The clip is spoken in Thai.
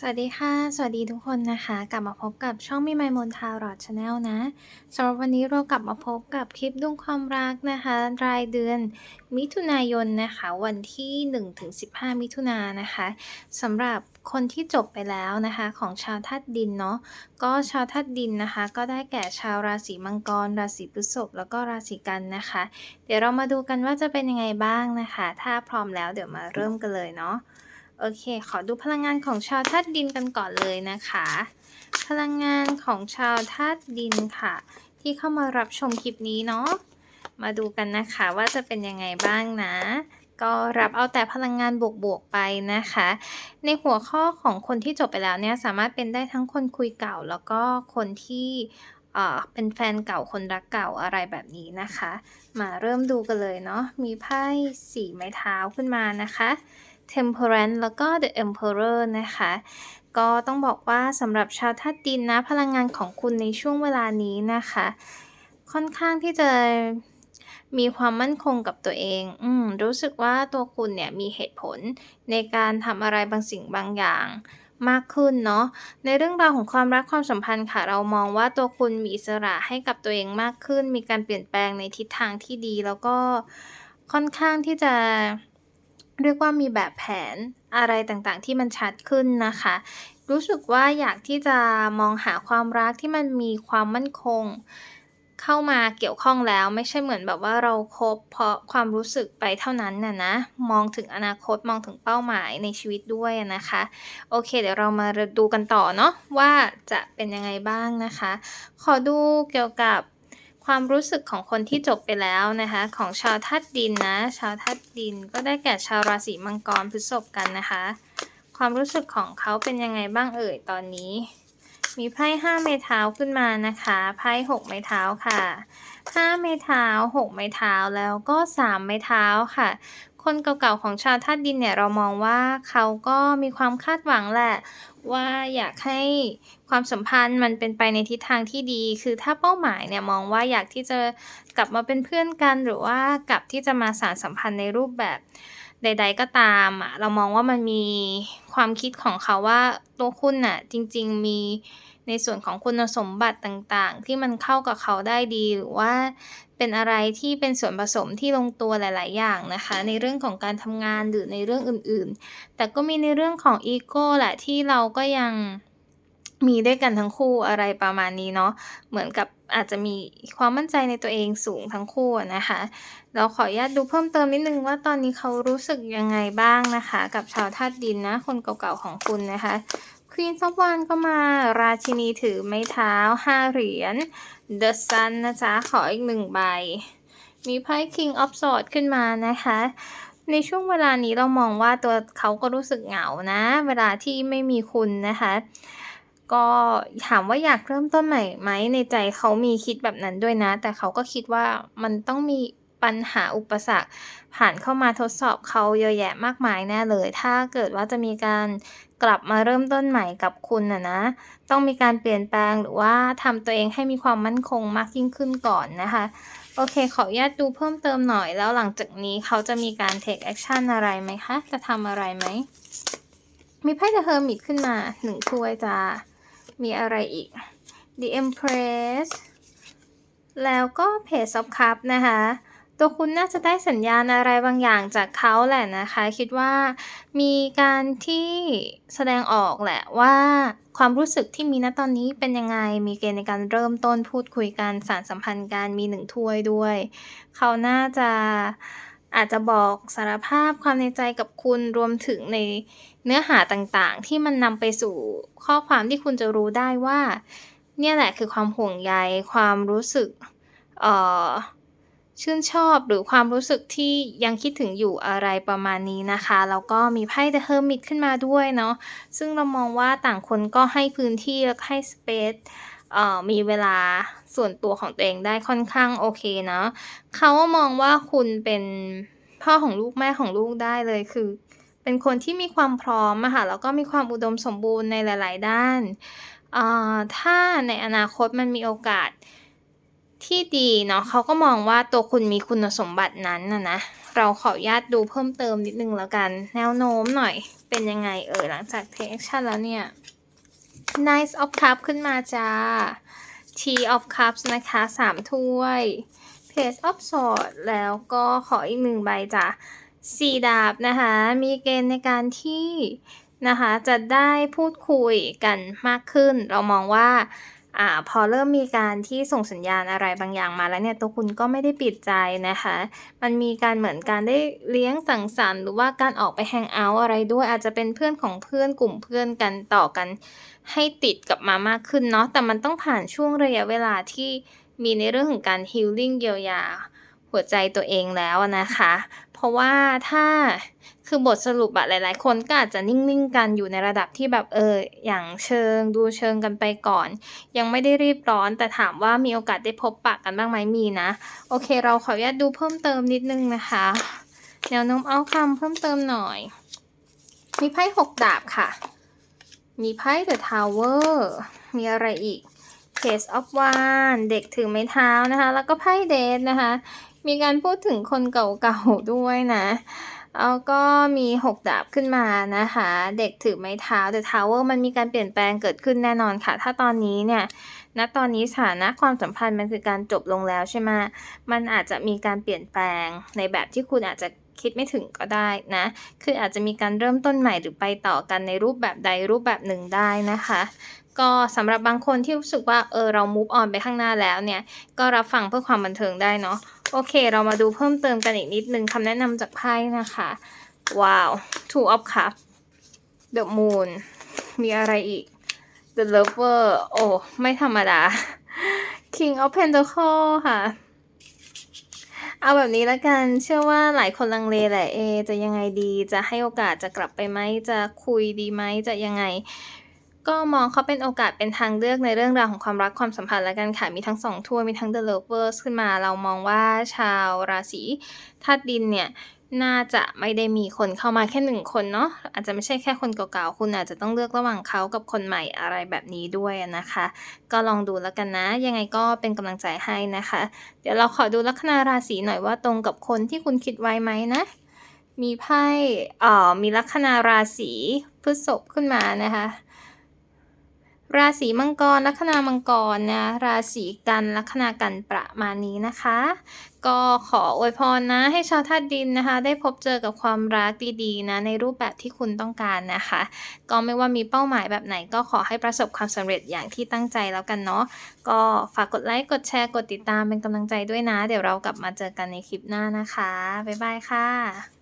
สวัสดีค่ะ สวัสดีทุกคนนะคะ กลับมาพบกับช่องมีไมมนทารอดชาแนลนะสำหรับวันนี้เรากลับมาพบกับคลิปดวงความรักนะคะ รายเดือนมิถุนายนนะคะ วันที่1-15 มิถุนายนนะคะสำหรับคนที่จบไปแล้วนะคะของชาวธาตุดินเนาะก็ชาวธาตุดินนะคะ ก็ได้แก่ชาวราศีมังกร ราศีพฤษภแล้วก็ราศีกันนะคะ เดี๋ยวเรามาดูกันว่าจะเป็นยังไงบ้างนะคะ ถ้าพร้อมแล้วเดี๋ยวมาเริ่มกันเลยเนาะ โอเค ขอดูพลังงานของชาวธาตุดินกันก่อนเลยนะคะ พลังงานของชาวธาตุดินค่ะ ที่เข้ามารับชมคลิปนี้เนาะ มาดูกันนะคะว่าจะเป็นยังไงบ้างนะ ก็รับเอาแต่พลังงานบวกๆไปนะคะ ในหัวข้อของคนที่จบไปแล้วเนี่ยสามารถเป็นได้ทั้งคนคุยเก่า แล้วก็คนที่เอ่อเป็นแฟนเก่าคนรักเก่าอะไรแบบนี้นะคะ มาเริ่มดูกันเลยเนาะ มีไพ่สี่ไม้เท้าขึ้นมานะคะ Temperance แล้วก็ The Emperor นะคะ ก็ต้องบอกว่าสำหรับชาวธาตุดินนะ พลังงานของคุณในช่วงเวลานี้นะคะ ค่อนข้างที่จะมีความมั่นคงกับตัวเอง อืม รู้สึกว่าตัวคุณเนี่ยมีเหตุผลในการทำอะไรบางสิ่งบางอย่างมากขึ้นเนาะ ในเรื่องราวของความรักความสัมพันธ์ค่ะ เรามองว่าตัวคุณมีอิสระให้กับตัวเองมากขึ้น มีการเปลี่ยนแปลงในทิศทางที่ดี แล้วก็ค่อนข้างที่จะ เรียกว่ามีแบบแผนอะไรต่างๆ ที่มันชัดขึ้นนะคะ รู้สึกว่าอยากที่จะมองหาความรักที่มันมีความมั่นคง เข้ามาเกี่ยวข้องแล้วไม่ใช่เหมือนแบบว่าเราคบเพราะความรู้สึกไปเท่านั้นน่ะนะ มองถึงอนาคตมองถึงเป้าหมายในชีวิตด้วยนะคะ โอเค เดี๋ยวเรามาดูกันต่อเนาะว่าจะเป็นยังไงบ้างนะคะ ขอดูเกี่ยวกับ ความรู้สึกของคนที่จบไปแล้วนะคะ ของชาวธาตุดินนะ ชาวธาตุดินก็ได้แก่ชาวราศีมังกรพฤษภกันนะคะ ความรู้สึกของเขาเป็นยังไงบ้างเอ่ยตอนนี้ มีไพ่ห้าไม้เท้าขึ้นมานะคะไพ่หกไม้เท้าค่ะห้าไม้เท้าหกไม้เท้าแล้วก็สามไม้เท้าค่ะ คนเก่าๆของชาวธาตุดินเนี่ยเรามองว่าเขาก็มีความคาดหวังแหละ ว่าอยากให้ความสัมพันธ์มันเป็นไปในทิศทางที่ดี คือถ้าเป้าหมายเนี่ยมองว่าอยากที่จะกลับมาเป็นเพื่อนกัน หรือว่ากลับที่จะมาสานสัมพันธ์ในรูปแบบใด ๆ ก็ตามอะเรามองว่ามันมีความคิดของเขาว่าตัวคุณน่ะจริง ๆ มี ในส่วนของคุณสมบัติต่างๆ ที่มันเข้ากับเขาได้ดี หรือว่าเป็นอะไรที่เป็นส่วนผสมที่ลงตัวหลาย ๆ อย่างนะคะ ในเรื่องของการทำงานหรือในเรื่องอื่นๆ แต่ก็มีในเรื่องของอีโก้แหละที่เราก็ยังมีด้วยกันทั้งคู่อะไรประมาณนี้เนาะเหมือนกับอาจจะมีความมั่นใจในตัวเองสูงทั้งคู่นะคะ เราขออนุญาตดูเพิ่มเติมนิดนึงว่าตอนนี้เขารู้สึกยังไงบ้างนะคะ กับชาวธาตุดินนะ คนเก่าๆของคุณนะคะ Queen of Wands ก็มาราชินีถือไม้เท้าห้าเหรียญ The Sun นะจ๊ะ ขออีกหนึ่งใบ มีไพ่ King of Swords ขึ้นมานะคะ ในช่วงเวลานี้เรามองว่าตัวเขาก็รู้สึกเหงานะ เวลาที่ไม่มีคุณนะคะ ก็ถามว่าอยากเริ่มต้นใหม่ไหมในใจเขามีคิดแบบนั้นด้วยนะ แต่เขาก็คิดว่ามันต้องมี ปัญหาอุปสรรค ผ่านเข้ามาทดสอบเขาเยอะแยะมากมายแน่เลย ถ้าเกิดว่าจะมีการกลับมาเริ่มต้นใหม่กับคุณนะนะ ต้องมีการเปลี่ยนแปลงหรือว่าทำตัวเองให้มีความมั่นคงมากยิ่งขึ้นก่อนนะคะ โอเค ขออนุญาตดูเพิ่มเติมหน่อยแล้วหลังจากนี้เขาจะมีการ take action อะไรไหมคะ จะทำอะไรไหม มีไพ่ The Hermit ขึ้นมาหนึ่งถ้วยจ้ามีอะไรอีก The Empress แล้วก็ Page of Cups นะคะ ตัวคุณน่าจะได้สัญญาณอะไรบางอย่างจากเขาแหละนะคะ คิดว่ามีการที่แสดงออกแหละว่าความรู้สึกที่มีณตอนนี้เป็นยังไง มีเกณฑ์ในการเริ่มต้นพูดคุยกันสารสัมพันธ์กันมีหนึ่งถ้วยด้วย เขาน่าจะอาจจะบอกสารภาพความในใจกับคุณรวมถึงในเนื้อหาต่างๆ ที่มันนำไปสู่ข้อความที่คุณจะรู้ได้ว่า เนี่ยแหละคือความห่วงใยความรู้สึก เอ่อ ชื่นชอบหรือความรู้สึกที่ยังคิดถึงอยู่อะไรประมาณนี้นะคะ แล้วก็มีไพ่ The Hermit ขึ้นมาด้วยเนาะซึ่งเรามองว่าต่างคนก็ให้พื้นที่และให้ space เอ่อมีเวลาส่วนตัวของตัวเองได้ค่อนข้างโอเคเนาะเขามองว่าคุณเป็นพ่อของลูกแม่ของลูกได้เลยคือเป็นคนที่มีความพร้อมอะค่ะแล้วก็มีความอุดมสมบูรณ์ในหลาย ๆ ด้านอ่าถ้าในอนาคตมันมีโอกาส ที่ดีเนาะเขาก็มองว่าตัวคุณมีคุณสมบัตินั้นนะนะ เราขออนุญาตดูเพิ่มเติมนิดนึงแล้วกัน แนวโน้มหน่อยเป็นยังไงเอ่ยหลังจาก take action แล้วเนี่ย Nice of Cups ขึ้นมาจ้า T of Cups นะคะสามถ้วย Page of Swords แล้วก็ขออีกหนึ่งใบจ้ะสี่ดาบนะคะ มีเกณฑ์ในการที่นะคะจะได้พูดคุยกันมากขึ้น เรามองว่า อ่าพอเริ่มมีการที่ส่งสัญญาณอะไรบางอย่างมาแล้วเนี่ยตัวคุณก็ไม่ได้ปิดใจนะคะ มันมีการเหมือนการได้เลี้ยงสังสรรค์หรือว่าการออกไปแฮงเอาท์อะไรด้วยอาจจะเป็นเพื่อนของเพื่อนกลุ่มเพื่อนกันต่อกันให้ติดกับมามากขึ้นเนาะแต่มันต้องผ่านช่วงระยะเวลาที่มีในเรื่องของการฮีลลิ่งเยียวยาหัวใจตัวเองแล้วนะคะ เพราะว่าถ้าคือบทสรุปอะหลาย ๆ คนก็อาจจะนิ่ง ๆ กันอยู่ในระดับที่แบบเอออย่างเชิงดูเชิงกันไปก่อน ยังไม่ได้รีบร้อนแต่ถามว่ามีโอกาสได้พบปะกันบ้างไหมมีนะ โอเค เราขออนุญาตดูเพิ่มเติมนิดนึงนะคะ แนวโน้มเอาคำเพิ่มเติมหน่อย มีไพ่หกดาบค่ะ มีไพ่ The Tower มีอะไรอีก Page of Wands เด็กถือไม้เท้านะคะ แล้วก็ไพ่เดทนะคะ มีการพูดถึงคนเก่าๆด้วยนะ แล้วก็มีหกดาบขึ้นมานะคะ เด็กถือไม้เท้า The Tower มันมีการเปลี่ยนแปลงเกิดขึ้นแน่นอนค่ะ ถ้าตอนนี้เนี่ยณตอนนี้สถานะความสัมพันธ์มันคือการจบลงแล้วใช่ไหมมันอาจจะมีการเปลี่ยนแปลงในแบบที่คุณอาจจะคิดไม่ถึงก็ได้นะ คืออาจจะมีการเริ่มต้นใหม่หรือไปต่อกันในรูปแบบใดรูปแบบหนึ่งได้นะคะ ก็สำหรับบางคนที่รู้สึกว่าเออเรา move on ไปข้างหน้าแล้วเนี่ย ก็รับฟังเพื่อความบันเทิงได้เนาะโอเค เรามาดูเพิ่มเติมกันอีกนิดนึงคำแนะนำจากไพ่นะคะว้าว two of cups the moon มีอะไรอีก the lover โอ้ ไม่ธรรมดา king of pentacle ค่ะ เอาแบบนี้ละกัน เชื่อว่าหลายคนลังเลแหละเอ จะยังไงดี จะให้โอกาสจะกลับไปไหม จะคุยดีไหม จะยังไง ก็มองเขาเป็นโอกาสเป็นทางเลือกในเรื่องราวของความรักความสัมพันธ์แล้วกันค่ะมีทั้งสองถ้วยมีทั้ง The Lovers ขึ้นมา เรามองว่าชาวราศีธาตุดินเนี่ยน่าจะไม่ได้มีคนเข้ามาแค่หนึ่งคนเนาะอาจจะไม่ใช่แค่คนเก่าๆ คุณอาจจะต้องเลือกระหว่างเขากับคนใหม่อะไรแบบนี้ด้วยนะคะ ก็ลองดูแล้วกันนะ ยังไงก็เป็นกำลังใจให้นะคะ เดี๋ยวเราขอดูลัคนาราศีหน่อยว่าตรงกับคนที่คุณคิดไว้ไหมนะ มีไพ่เอ่อมีลัคนาราศีพฤษภขึ้นมานะคะ ราศีมังกร ลัคนามังกรนะราศีกัน ลัคนากันประมาณนี้นะคะ ก็ขออวยพรนะ ให้ชาวธาตุดินนะคะ ได้พบเจอกับความรักดีๆนะในรูปแบบที่คุณต้องการนะคะ ก็ไม่ว่ามีเป้าหมายแบบไหน ก็ขอให้ประสบความสำเร็จอย่างที่ตั้งใจแล้วกันเนาะก็ฝากกดไลค์กดแชร์กดติดตามเป็นกำลังใจด้วยนะ เดี๋ยวเรากลับมาเจอกันในคลิปหน้านะคะบ๊ายบายค่ะ